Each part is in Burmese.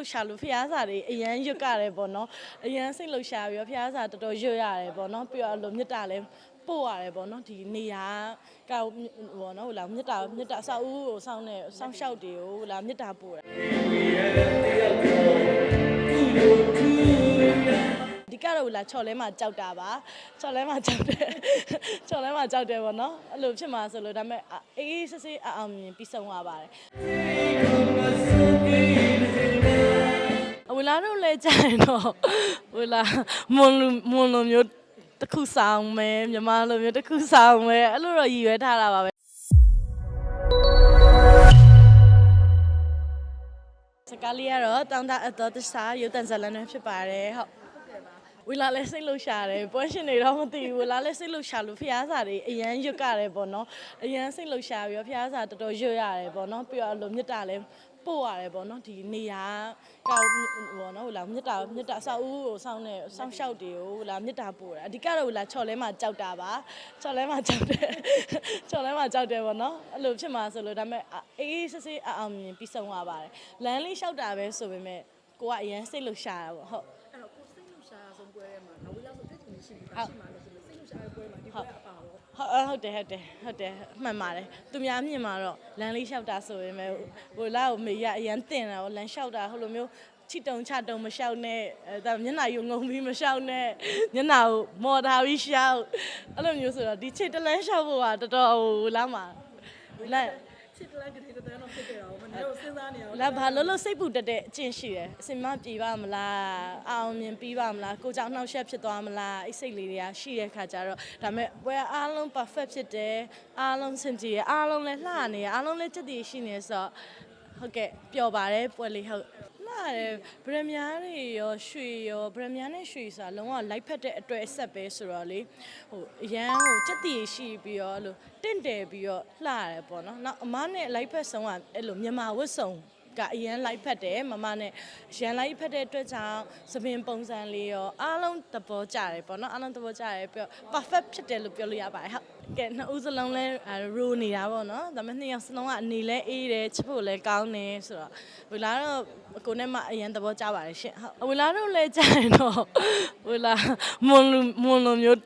တ်ရှာလို့ဖျားစာတွေအရန်ရွတ်ကြတယ်ပေါ့နော်အရန်စိတ်လှုပ်ရှားပြီးတော့ဖျားစာတော်တော်ရွတ်ရတယ်ပေါ့နော်ပြီးတော့အဲ့လိုမြတ်တာလည်းပို့ရတယ်ပေါ့နော်ဒီနေရာကပေါ့နော်ဟိုလာမြတ်တာမြတ်တာအဆောက်အဦကိုစောင်းနေစောင်းရှောက်တွေကိုဟိုလာမြတ်တာပို့တယ်ဒီကတော့လာချော်လဲမှာကြောက်တာပါချော်လဲမှာကြောက်တယ်ချော်လဲမှာကြောက်တယ်ပေါ့နော်အဲ့လိုဖြစ်မှာဆိုလို့ဒါပေမဲ့အေးအေးဆေးဆေးအောင်မြင်ပြီးဆုံးသွားပါတယ် ဝလာတော့လဲကြရင်တော့ဝလာမွန်လူမွန်လူမျိုးတစ်ခုဆောင်မယ်မြန်မာလူမျိုးတစ်ခုဆောင်မယ်အဲ့လိုတော့ရည်ရွယ်ထားတာပါပဲစကားလေးကတော့တောင်းတအတော်တစားရုပ်တံဇာတ်လမ်းတွေဖြစ်ပါတယ်ဟုတ်ဝလာလည်းစိတ်လှုပ်ရှားတယ်ပွဲရှင်တွေတော့မသိဘူးဝလာလည်းစိတ်လှုပ်ရှားလို့ဖျားစာတွေအရန်ရွတ်ကြတယ်ပေါ့နော်အရန်စိတ်လှုပ်ရှားပြီးတော့ဖျားစာတော်တော်ရွတ်ရတယ်ပေါ့နော်ပြီးတော့အဲ့လိုမြတ်တာလည်း ပို့ရတယ်ပေါ့နော်ဒီနေရာကပေါ့နော်ဟိုလာမြတ်တာမြတ်တာအဆောက်အဦကိုစောင်းနေစောင်းရှောက်တွေကိုဟိုလာမြတ်တာပို့တယ်အဓိကတော့ဟိုလာချော်လဲမှာကြောက်တာပါချော်လဲမှာကြောက်တယ်ချော်လဲမှာကြောက်တယ်ပေါ့နော်အဲ့လိုဖြစ်မှာဆိုလို့ဒါပေမဲ့အေးအေးဆေးဆေးအောင်မြင်ပြီးဆုံးသွားပါတယ်လမ်းလေးလျှောက်တာပဲဆိုပေမဲ့ကိုကအရန်စိတ်လှုပ်ရှားတာပေါ့ဟုတ်အဲ့တော့ကိုစိတ်လှုပ်ရှားဆုံးပွဲထဲမှာငါဝေးလောက်ဆို တက်တူရှိပြီပါရှိမှာလို့ဆိုလို့စိတ်လှုပ်ရှားတဲ့ပွဲမှာဒီပွဲအပါတော့ဟုတ်အဟုတ်တယ်ဟုတ်တယ်ဟုတ်တယ်မှန်ပါတယ်သူများမြင်မှာတော့လမ်းလေးလျှောက်တာဆိုရင်ပဲဟိုလာကိုမေရအရန်တင်တာဟိုလမ်းလျှောက်တာဟိုလိုမျိုးချီတုံချတုံမလျှောက်နဲ့အဲဒါမျက်နှာယူငုံပြီးမလျှောက်နဲ့မျက်နှာကိုမော်ထားပြီးလျှောက်အဲ့လိုမျိုးဆိုတော့ဒီချစ်တလန်းလျှောက်ဖို့ကတော်တော်ဟိုလာမှာလာ ချစ်တလိုက်တဲ့တဲ့တော့ဖြစ်ကြတာမနေ့ကစဉ်းစားနေအောင်လာဘာလို့လို့စိတ်ပူတက်တဲ့အကျင့်ရှိတယ်အစင်မပြေပါမလားအောင်မြင်ပြီးပါမလားကိုကြောင့်နှောက်ယှက်ဖြစ်သွားမလားအဲ့စိတ်လေးတွေကရှိတဲ့ခါကျတော့ဒါပေမဲ့ပွဲအားလုံး perfect ဖြစ်တယ်အားလုံးစင်ကြယ်အားလုံးလည်းလှနေရအားလုံးလည်း chất တည်ရှိနေဆိုတော့ဟုတ်ကဲ့ပျော်ပါတယ်ပွဲလေးဟုတ် လှတယ်ဗရမ ्या တွေရောရွှေရောဗရမ ्या နဲ့ရွှေဆိုတာလုံးဝလိုက်ဖက်တဲ့အတွေ့အဆက်ပဲဆိုတော့လေဟိုအရန်ဟို chất တည်ရှိပြီးတော့အဲ့လိုတင့်တယ်ပြီးတော့လှရတယ်ပေါ့နော်နောက်အမနဲ့လိုက်ဖက်ဆုံးကအဲ့လိုမြန်မာဝတ်စုံ ကအရန်လိုက်ဖက်တယ်မမနဲ့ရန်လိုက်ဖက်တဲ့အတွက်ကြောင့်သပင်ပုံစံလေးရောအားလုံးသဘောကျတယ်ပေါ့နော်အားလုံးသဘောကျတယ်ပြီးတော့ perfect ဖြစ်တယ်လို့ပြောလို့ရပါတယ်ဟုတ်ကဲနှစ်ဦးစလုံးလဲရိုးနေတာပေါ့နော်ဒါပေမဲ့နှစ်ယောက်စလုံးကအနေလဲအေးတယ်ချစ်ဖို့လဲကောင်းတယ်ဆိုတော့ဝလာတော့ကိုနဲ့မအရန်သဘောကျပါတယ်ရှင်ဟုတ်ဝလာတော့လဲကြရင်တော့ဝလာမွန်လူမွန်လူမျိုး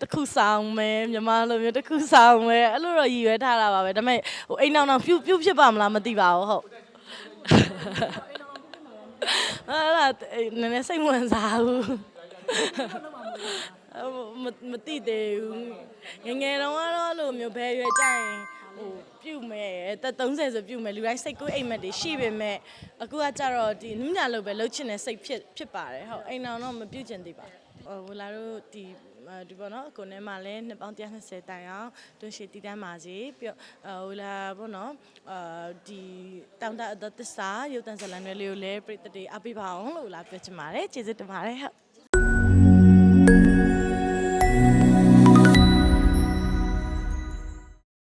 တစ်ခုဆောင်မယ်မြန်မာလူမျိုးတစ်ခုဆောင်မယ်အဲ့လိုတော့ရည်ရွယ်ထားတာပါပဲဒါပေမဲ့ဟိုအိမ်အောင်အောင်ပြုတ်ပြုတ်ဖြစ်ပါမလားမသိပါဘူးဟုတ် အဲ့ဒါနည်းနည်းစိတ်ဝင်စားဘူးမမတိသေးဘူးငယ်ငယ်တော့ကတော့အဲ့လိုမျိုးဘယ်ရွယ်ကြရင်ဟိုပြုတ်မယ်တက်30ဆိုပြုတ်မယ်လူတိုင်းစိတ်ကူးအိမ်မက်တွေရှိပေမဲ့အခုကကြတော့ဒီနုညလို့ပဲလှုပ်ချင်တဲ့စိတ်ဖြစ်ဖြစ်ပါတယ်ဟုတ်အိမ်အောင်တော့မပြုတ်ချင်သေးပါဘူး ဟိုဝလာတို့ဒီဒီပေါ့နော်ကိုနဲ့မှလည်းနှစ်ပေါင်း120တိုင်အောင်တွန်းရှိတည်တမ်းပါစေပြီးတော့ဟိုလာပေါ့နော်အာဒီတောင်တအသက်သစ္စာရုပ်တံဇလန်တွေလေးကိုလည်းပြည့်တဲ့အားပေးပါအောင်လို့လာပြောချင်ပါတယ်ကျေးဇူးတင်ပါတယ်ဟုတ်